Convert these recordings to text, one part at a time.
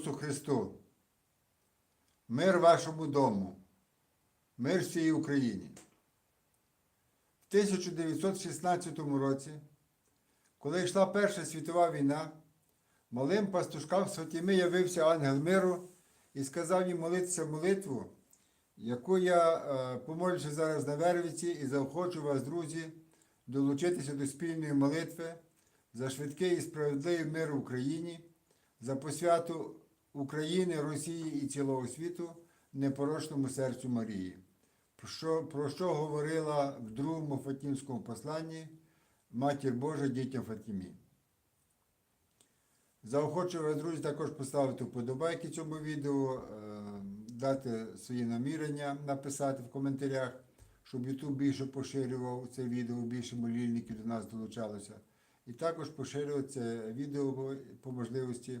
Ісусу Христу. Мир вашому дому, мир всій Україні. В 1916 році, коли йшла Перша світова війна, малим пастушкам з Фатіми явився ангел миру і сказав їм молитися молитву, яку я е, помолюся зараз на Вервиці і заохочу вас, друзі, долучитися до спільної молитви за швидкий і справедливий мир в Україні, за посвяту України, Росії і цілого світу непорочному серцю Марії. Про що, про що говорила в другому Фатімському посланні Матір Божа дітям Фатімі. Заохочую вас, друзі, також поставити вподобайки цьому відео, е, дати свої намірення, написати в коментарях, щоб YouTube більше поширював це відео, більше молільників до нас долучалося. І також поширювати це відео по можливості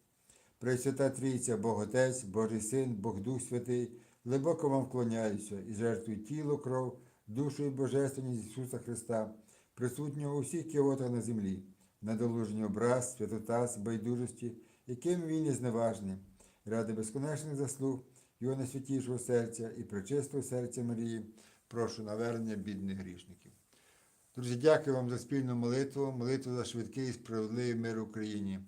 Пресвята Трійця, Бог Отець, Божий Син, Бог Дух Святий, глибоко вам вклоняюся і жертвую тіло, кров, душу і божественність Ісуса Христа, присутнього у всіх кіотах на землі, надолужені образ, святотаз, байдужості, яким він є зневажним, ради безконечних заслуг Його найсвятішого серця і пречистого серця Марії, прошу навернення бідних грішників. Друзі, дякую вам за спільну молитву, молитву за швидкий і справедливий мир в Україні.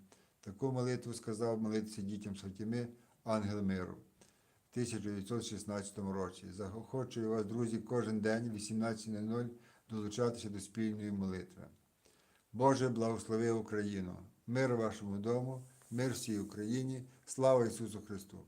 Таку молитву сказав молитися дітям Сатіми Ангел Миру в 1916 році. Захочую вас, друзі, кожен день в 18.00 долучатися до спільної молитви. Боже, благослови Україну, мир вашому дому, мир всій Україні, слава Ісусу Христу!